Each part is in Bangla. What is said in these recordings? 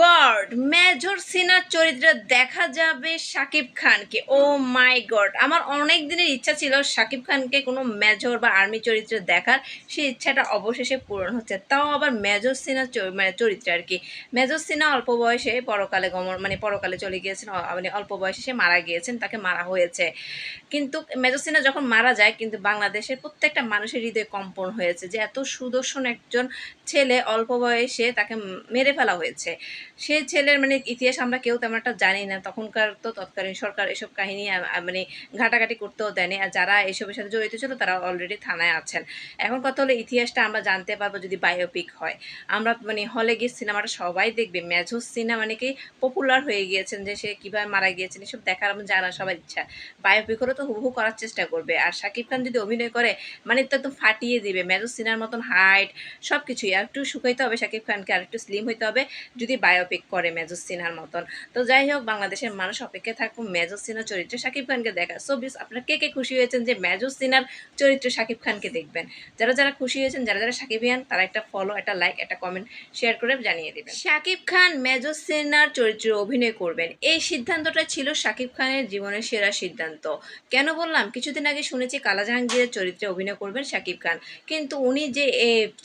গড, মেজর সিনার চরিত্রে দেখা যাবে শাকিব খানকে। ও মাই গড, আমার অনেক দিনের ইচ্ছা ছিল শাকিব খানকে কোনো মেজর বা আর্মি চরিত্রে দেখার। সেই ইচ্ছাটা অবশেষে পূরণ হচ্ছে। তাও আবার মেজর সিনার মানে চরিত্রে আর কি। মেজর সিনা অল্প বয়সে পরকালে গমন মানে পরকালে চলে গিয়েছেন মানে অল্প বয়সে সে মারা গিয়েছেন, তাকে মারা হয়েছে। কিন্তু মেজর সিনা যখন মারা যায়, কিন্তু বাংলাদেশের প্রত্যেকটা মানুষের হৃদয়ে কম্পন হয়েছে যে এত সুদর্শন একজন ছেলে অল্প বয়সে তাকে মেরে ফেলা হয়েছে। সে ছেলের মানে ইতিহাস আমরা কেউ তেমন একটা জানি না। তখনকার তো তৎকালীন সরকার এসব কাহিনী মানে ঘাটাঘাটি করতেও দেয়নি। আর যারা এসবের সাথে জড়িত ছিল, তারা অলরেডি থানায় আছেন। এখন কথা হলো, ইতিহাসটা আমরা জানতে পারব যদি বায়োপিক হয়। আমরা মানে হলে গিয়ে সিনেমাটা সবাই দেখবে। মেজর সিনেমা মানে কি পপুলার হয়ে গিয়েছেন যে সে কীভাবে মারা গিয়েছেন, এসব দেখার আমার জানা সবার ইচ্ছা। বায়োপিক হলে তো হুবহু করার চেষ্টা করবে। আর শাকিব খান যদি অভিনয় করে মানে তো তো ফাটিয়ে দিবে। মেজর সিনার মতন হাইট সব কিছুই আর একটু শুকাইতে হবে শাকিব খানকে, আর একটু স্লিম হইতে হবে। যদি বায়োপিক করে মেজর সিনহার মতন। তো যাই হোক বাংলাদেশের মানুষ অপেক্ষায় থাকুক মেজর সিনহার চরিত্রে শাকিব খানকে দেখা সো বিস আপনারা কে কে খুশি হয়েছেন যে মেজর সিনহার চরিত্রে শাকিব খানকে দেখবেন? যারা যারা খুশি হয়েছেন, যারা যারা শাকিবিয়ান, তারা একটা ফলো একটা লাইক একটা কমেন্ট শেয়ার করে জানিয়ে দেবেন। শাকিব খান মেজর সিনহার চরিত্রে অভিনয় করবেন। এই সিদ্ধান্তটা ছিল শাকিব খানের জীবনের সেরা সিদ্ধান্ত। কেন বললাম? কিছুদিন আগে শুনেছি কালা জাহাঙ্গীরের চরিত্রে অভিনয় করবেন শাকিব খান। কিন্তু উনি যে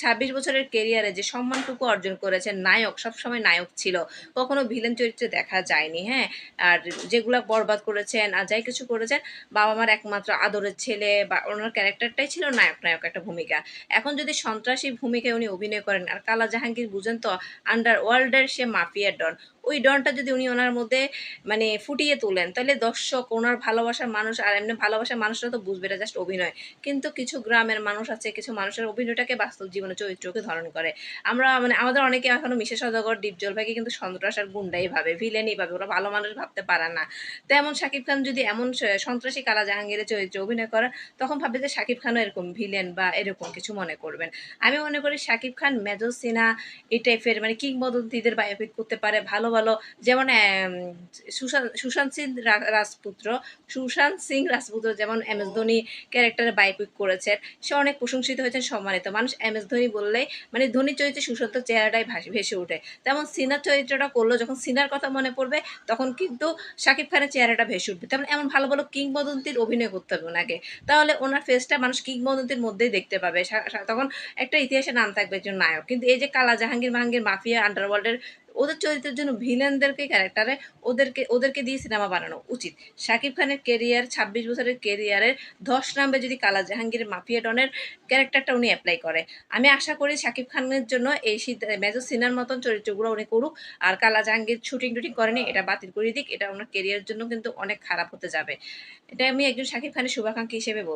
ছাব্বিশ বছরের কেরিয়ারে যে সম্মানটুকু অর্জন করেছেন, নায়ক, সবসময় নায়ক ছিল। কখনো ভিলেন চরিত্রে দেখা যায়নি হ্যাঁ? আর যেগুলো বরবাদ করেছেন আর যাই কিছু করেছেন বাবা মার একমাত্র আদরের ছেলে বা ওনার ক্যারেক্টারটাই ছিল নায়ক নায়ক একটা ভূমিকা। এখন যদি সন্ত্রাসী ভূমিকায় উনি অভিনয় করেন, আর কালা জাহাঙ্গীর বুঝেন তো আন্ডার ওয়ার্ল্ডের সে মাফিয়া ডন ওই ডনটা যদি উনি ওনার মধ্যে মানে ফুটিয়ে তোলেন, তাহলে দর্শক, ওনার ভালোবাসার মানুষ আর এমনি ভালোবাসার মানুষরা তো বুঝবে এটা জাস্ট অভিনয়। কিন্তু কিছু গ্রামের মানুষ আছে, কিছু মানুষের অভিনয়টাকে বাস্তব জীবনে চরিত্রকে ধারণ করে। আমরা মানে আমাদের অনেকে এখনও মিশে সদাগর ডিপজল ভাইকে কিন্তু সন্ত্রাস আর গুন্ডাই ভাবে ভিলেনই ভাবে, ওরা ভালো মানুষ ভাবতে পারে না। তেমন শাকিব খান যদি এমন সন্ত্রাসী কালা জাহাঙ্গীরের চরিত্রে অভিনয় করেন, তখন ভাবে যে শাকিব খানও এরকম ভিলেন বা এরকম কিছু মনে করবেন। আমি মনে করি শাকিব খান, মেজর সিনহা, এই টাইপের মানে কিংবদন্তিদের বায়োপিক করতে পারে, ভালো ভালো। যেমন সুশান্ত সিং রাজপুত্র সুশান্ত সিং রাজপুত্র যেমন এম এস ধোনি ক্যারেক্টারে বায়োপিক করেছেন, সে অনেক প্রশংসিত হয়েছেন, সম্মানিত মানুষ। এম এস ধোনি বললেই মানে ধোনি চরিত্রে সুশান্ত চেহারাটাই ভেসে ওঠে। তেমন সিনার চরিত্রটা করল যখন সিনার কথা মনে পড়বে, তখন কিন্তু শাকিব খানের চেহারাটা ভেসে উঠবে। তেমন এমন ভালো ভালো কিংবদন্তির অভিনয় করতে হবে ওনাকে। তাহলে ওনার ফেসটা মানুষ কিংবদন্তির মধ্যেই দেখতে পাবে। তখন একটা ইতিহাসে নাম থাকবে একজন নায়ক। কিন্তু এই যে কালা জাহাঙ্গীর মাহাঙ্গীর মাফিয়া আন্ডারওয়ার্ল্ডের ওদের চরিত্রের জন্য ভিলেনদেরকে ক্যারেক্টারে ওদেরকে ওদেরকে দিয়ে সিনেমা বানানো উচিত। শাকিব খানের কেরিয়ার ছাব্বিশ বছরের কেরিয়ারের ধস নামবে যদি কালা জাহাঙ্গীর মাফিয়া ডনের ক্যারেক্টারটা উনি অ্যাপ্লাই করে। আমি আশা করি শাকিব খানের জন্য এই মেজর সিনার মতন চরিত্রগুলো উনি করুক। আর কালা জাহাঙ্গীর শুটিং টুটিং করেনি, এটা বাতিল করে দিক। এটা ওনার কেরিয়ারের জন্য কিন্তু অনেক খারাপ হতে যাবে। এটা আমি একজন শাকিব খানের শুভাকাঙ্ক্ষী হিসেবে বলব।